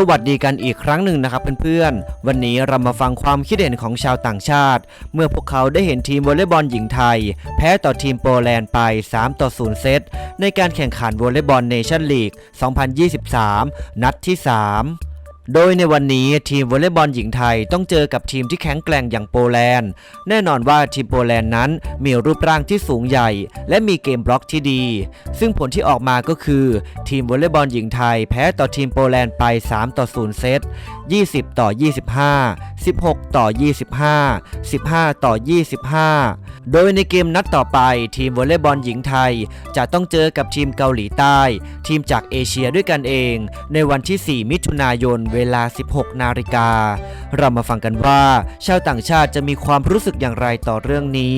สวัสดีกันอีกครั้งหนึ่งนะครับเพื่อนๆ วันนี้เรามาฟังความคิดเห็นของชาวต่างชาติ เมื่อพวกเขาได้เห็นทีมวอลเลย์บอลหญิงไทย แพ้ต่อทีมโปแลนด์ไป 3 ต่อ 0 เซตในการแข่งขันวอลเลย์บอลเนชั่นลีก 2023 นัดที่ 3 โดยในวันนี้ทีมวอลเลย์บอลหญิงไทยต้องเจอกับทีมที่แข็งแกร่งอย่างโปแลนด์ แน่นอนว่าทีมโปแลนด์นั้นมีรูปร่างที่สูงใหญ่ และมีเกมบล็อกที่ดี ซึ่งผลที่ออกมาก็คือ ทีมวอลเลย์บอลหญิงไทยแพ้ต่อทีมโปแลนด์ไป 3 ต่อ 0 เซต 20 ต่อ 25 16 ต่อ 25 15 ต่อ 25 โดยในเกมนัดต่อไปทีมวอลเลย์บอลหญิงไทย จะต้องเจอกับทีมเกาหลีใต้ ทีมจากเอเชียด้วยกันเอง ในวันที่ 4 มิถุนายนเวลา 16 นาฬิกา เรามาฟังกันว่า ชาวต่างชาติจะมีความรู้สึกอย่างไรต่อเรื่องนี้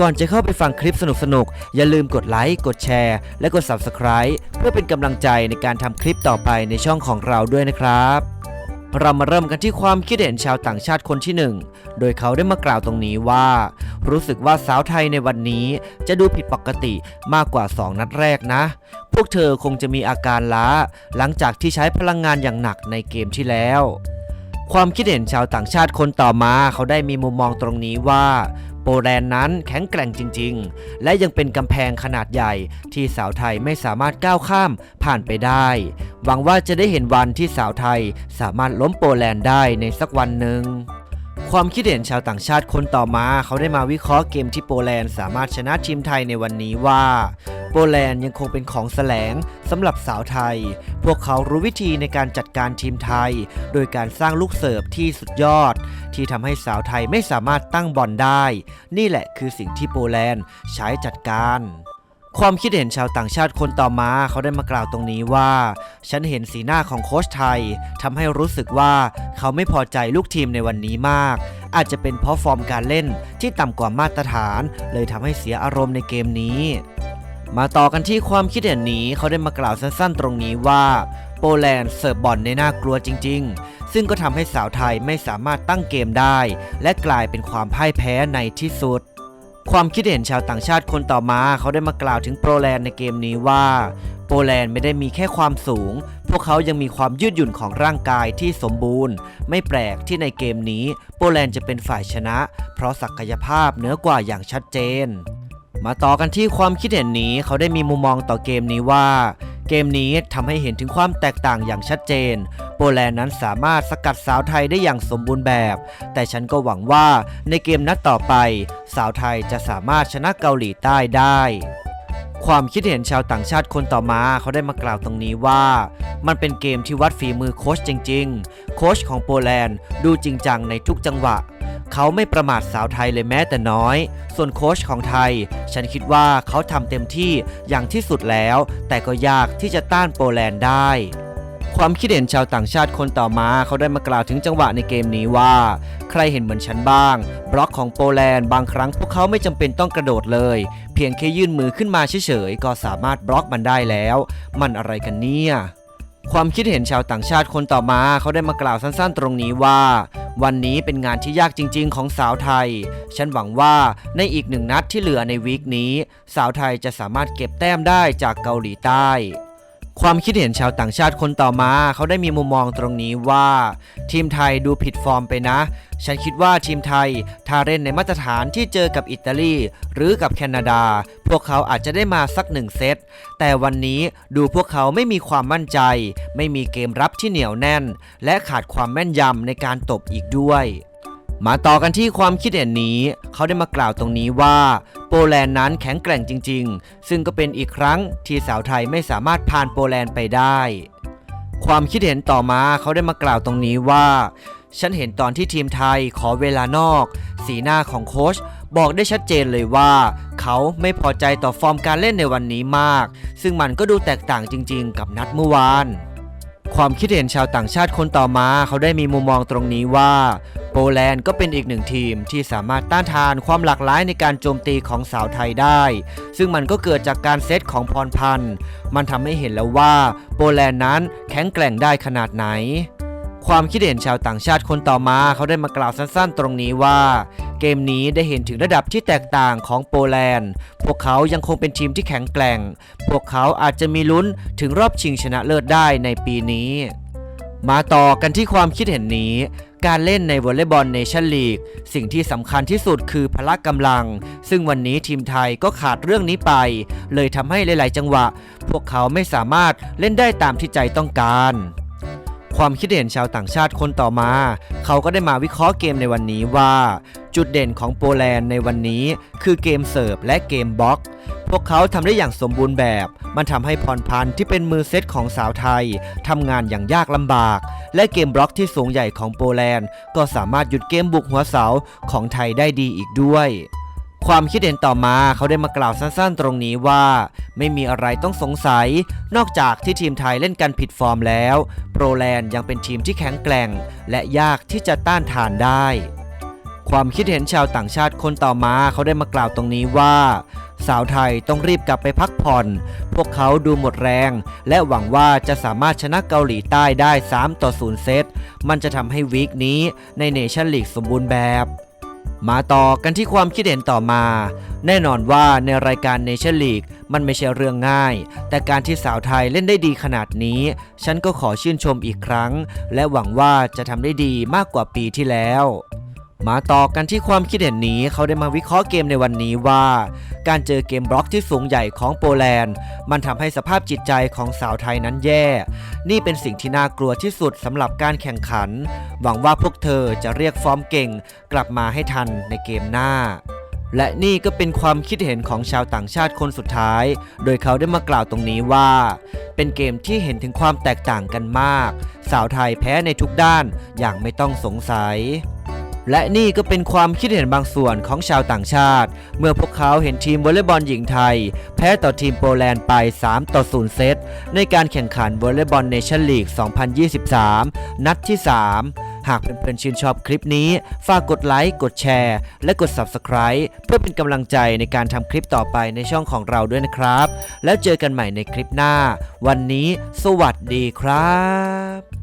ก่อนจะเข้าไปฟังคลิปสนุกๆ อย่าลืมกดไลค์ กดแชร์ และกด Subscribe เพื่อเป็นกำลังใจในการทำคลิปต่อไปในช่องของเราด้วยนะครับ เรามาเริ่มกันที่ความคิดเห็นชาวต่างชาติคนที่หนึ่งโดยเขาได้มากล่าวตรงนี้ว่า รู้สึกว่าสาวไทยในวันนี้จะดูผิดปกติมากกว่า 2 นัดแรกนะ พวกเธอคงจะมีอาการล้า หลังจากที่ใช้พลังงานอย่างหนักในเกมที่แล้วความคิดเห็นชาวต่างชาติคนต่อมาเขาได้มีมุมมองตรงนี้ว่า โปแลนด์นั้นแข็งแกร่งจริง ๆ และยังเป็นกำแพงขนาดใหญ่ที่สาวไทยไม่สามารถก้าวข้ามผ่านไปได้ หวังว่าจะได้เห็นวันที่สาวไทยสามารถล้มโปแลนด์ได้ในสักวันหนึ่งความคิดเห็นชาวต่างชาติคนต่อมา เขาได้มาวิเคราะห์เกมที่โปแลนด์สามารถชนะทีมไทยในวันนี้ว่า โปแลนด์ยังคงเป็นของแสลงสำหรับสาวไทย พวกเขารู้วิธีในการจัดการทีมไทย โดยการสร้างลูกเสิร์ฟที่สุดยอด ที่ทำให้สาวไทยไม่สามารถตั้งบอลได้ นี่แหละคือสิ่งที่โปแลนด์ใช้จัดการความคิดเห็นชาวต่างชาติคนต่อมาเขาได้มากล่าวตรงนี้ว่า ฉันเห็นสีหน้าของโค้ชไทยทำให้รู้สึกว่าเขาไม่พอใจลูกทีมในวันนี้มาก อาจจะเป็นเพราะฟอร์มการเล่นที่ต่ำกว่ามาตรฐาน เลยทำให้เสียอารมณ์ในเกมนี้ มาต่อกันที่ความคิดเห็นนี้เขาได้มากล่าวสั้นๆ ตรงนี้ว่า โปแลนด์เสิร์ฟบอลในน่ากลัวจริง ๆ ซึ่งก็ทำให้สาวไทยไม่สามารถตั้งเกมได้ และกลายเป็นความพ่ายแพ้ในที่สุด ความคิดเห็นชาวต่างชาติคนต่อมาเขาได้มากล่าวถึงโปแลนด์ในเกมนี้ว่า โปแลนด์ไม่ได้มีแค่ความสูง พวกเขายังมีความยืดหยุ่นของร่างกายที่สมบูรณ์ ไม่แปลกที่ในเกมนี้ โปแลนด์จะเป็นฝ่ายชนะ เพราะศักยภาพเหนือกว่าอย่างชัดเจน มาต่อกันที่ความคิดเห็นนี้เขาได้มีมุมมองต่อเกมนี้ว่า เกมนี้ทำให้เห็นถึงความแตกต่างอย่างชัดเจน โปแลนด์นั้นสามารถสกัดสาวไทยได้อย่างสมบูรณ์แบบ แต่ฉันก็หวังว่าในเกมนัดต่อไป สาวไทยจะสามารถชนะเกาหลีใต้ได้ความคิดเห็นชาวต่างชาติคนต่อมาเขาได้มากล่าวตรงนี้ว่า มันเป็นเกมที่วัดฝีมือโค้ชจริง ๆ โค้ชของโปแลนด์ดูจริงจังในทุกจังหวะ เขาไม่ประมาทสาวไทยเลยแม้แต่น้อย ส่วนโค้ชของไทย ฉันคิดว่าเขาทำเต็มที่อย่างที่สุดแล้ว แต่ก็ยากที่จะต้านโปแลนด์ได้ ความคิดเห็นชาวต่างชาติคนต่อมาเขาได้มากล่าวถึงจังหวะในเกมนี้ว่า ใครเห็นเหมือนฉันบ้าง บล็อกของโปแลนด์บางครั้งพวกเขาไม่จำเป็นต้องกระโดดเลย เพียงแค่ยื่นมือขึ้นมาเฉยๆก็สามารถบล็อกมันได้แล้ว มันอะไรกันเนี่ยความคิดเห็นชาวต่างชาติคนต่อมาเขาได้มากล่าวสั้นๆ ตรงนี้ว่า วันนี้เป็นงานที่ยากจริง ๆ ของสาวไทย ฉันหวังว่าในอีกหนึ่งนัดที่เหลือในวีคนี้ สาวไทยจะสามารถเก็บแต้มได้จากเกาหลีใต้ ความคิดเห็นชาวต่างชาติคนต่อมา เขาได้มีมุมมองตรงนี้ว่า ทีมไทยดูผิดฟอร์มไปนะ ฉันคิดว่าทีมไทย ถ้าเล่นในมาตรฐานที่เจอกับอิตาลี หรือกับแคนาดา พวกเขาอาจจะได้มาสักหนึ่งเซต แต่วันนี้ดูพวกเขาไม่มีความมั่นใจ ไม่มีเกมรับที่เหนียวแน่น และขาดความแม่นยำในการตบอีกด้วย มาต่อกันที่ความคิดเห็นนี้ เขาได้มากล่าวตรงนี้ว่า โปแลนด์นั้นแข็งแกร่งจริง ๆ ซึ่งก็เป็นอีกครั้งที่สาวไทยไม่สามารถผ่านโปแลนด์ไปได้ ความคิดเห็นต่อมาเขาได้มากล่าวตรงนี้ว่า ฉันเห็นตอนที่ทีมไทยขอเวลานอก สีหน้าของโค้ชบอกได้ชัดเจนเลยว่า เขาไม่พอใจต่อฟอร์มการเล่นในวันนี้มาก ซึ่งมันก็ดูแตกต่างจริง ๆ กับนัดเมื่อวานความคิดเห็นชาวต่างชาติคนต่อมาเขาได้มีมุมมองตรงนี้ว่า โปแลนด์ก็เป็นอีกหนึ่งทีมที่สามารถต้านทานความหลากหลายในการโจมตีของสาวไทยได้ ซึ่งมันก็เกิดจากการเซตของพรพันธ์ มันทำให้เห็นแล้วว่าโปแลนด์นั้นแข็งแกร่งได้ขนาดไหนความคิดเห็นชาวต่างชาติคนต่อมาเขาได้มากล่าวสั้นๆ ตรงนี้ว่า เกมนี้ได้เห็นถึงระดับที่แตกต่างของโปแลนด์ พวกเขายังคงเป็นทีมที่แข็งแกร่ง พวกเขาอาจจะมีลุ้นถึงรอบชิงชนะเลิศได้ในปีนี้ มาต่อกันที่ความคิดเห็นนี้ การเล่นในวอลเลย์บอลเนชั่นลีกสิ่งที่สำคัญที่สุดคือพละกำลัง ซึ่งวันนี้ทีมไทยก็ขาดเรื่องนี้ไป เลยทำให้หลาย ๆ จังหวะ พวกเขาไม่สามารถเล่นได้ตามที่ใจต้องการ ความคิดเห็นชาวต่างชาติคนต่อมา เขาก็ได้มาวิเคราะห์เกมในวันนี้ว่า จุดเด่นของโปแลนด์ในวันนี้ คือเกมเสิร์ฟและเกมบล็อก พวกเขาทำได้อย่างสมบูรณ์แบบ มันทำให้พรพันธ์ที่เป็นมือเซตของสาวไทยทำงานอย่างยากลำบาก และเกมบล็อกที่สูงใหญ่ของโปแลนด์ ก็สามารถหยุดเกมบุกหัวเสาของไทยได้ดีอีกด้วย ความคิดเห็นต่อมาเขาได้มากล่าวสั้นๆ ตรงนี้ว่า ไม่มีอะไรต้องสงสัย นอกจากที่ทีมไทยเล่นกันผิดฟอร์มแล้ว โปรแลนด์ยังเป็นทีมที่แข็งแกร่ง และยากที่จะต้านทานได้ ความคิดเห็นชาวต่างชาติคนต่อมาเขาได้มากล่าวตรงนี้ว่า สาวไทยต้องรีบกลับไปพักผ่อน พวกเขาดูหมดแรง และหวังว่าจะสามารถชนะเกาหลีใต้ได้ 3 ต่อ 0 เซตมันจะทำให้วีคนี้ในเนชั่นลีกสมบูรณ์แบบ มาต่อกันที่ความคิดเห็นต่อมา แน่นอนว่าในรายการเนชั่นลีกมันไม่ใช่เรื่องง่าย แต่การที่สาวไทยเล่นได้ดีขนาดนี้ ฉันก็ขอชื่นชมอีกครั้ง และหวังว่าจะทำได้ดีมากกว่าปีที่แล้ว มาต่อกันที่ความคิดเห็นนี้เขาได้มาวิเคราะห์เกมในวันนี้ว่า การเจอเกมบล็อกที่สูงใหญ่ของโปแลนด์ มันทำให้สภาพจิตใจของสาวไทยนั้นแย่ นี่เป็นสิ่งที่น่ากลัวที่สุดสำหรับการแข่งขัน หวังว่าพวกเธอจะเรียกฟอร์มเก่ง กลับมาให้ทันในเกมหน้าและนี่ก็เป็นความคิดเห็นของชาวต่างชาติคนสุดท้าย โดยเขาได้มากล่าวตรงนี้ว่า เป็นเกมที่เห็นถึงความแตกต่างกันมาก สาวไทยแพ้ในทุกด้านอย่างไม่ต้องสงสัย และนี่ก็เป็นความคิดเห็นบางส่วนของชาวต่างชาติ เมื่อพวกเขาเห็นทีมวอลเลย์บอลหญิงไทย แพ้ต่อทีมโปแลนด์ไป 3 ต่อ 0 เซต ในการแข่งขันวอลเลย์บอลเนชั่นลีก 2023 นัดที่ 3 หากเพื่อนๆชื่นชอบคลิปนี้ ฝากกดไลค์ กดแชร์ และกด Subscribe เพื่อเป็นกำลังใจในการทำคลิปต่อไปในช่องของเราด้วยนะครับ แล้วเจอกันใหม่ในคลิปหน้า วันนี้ สวัสดีครับ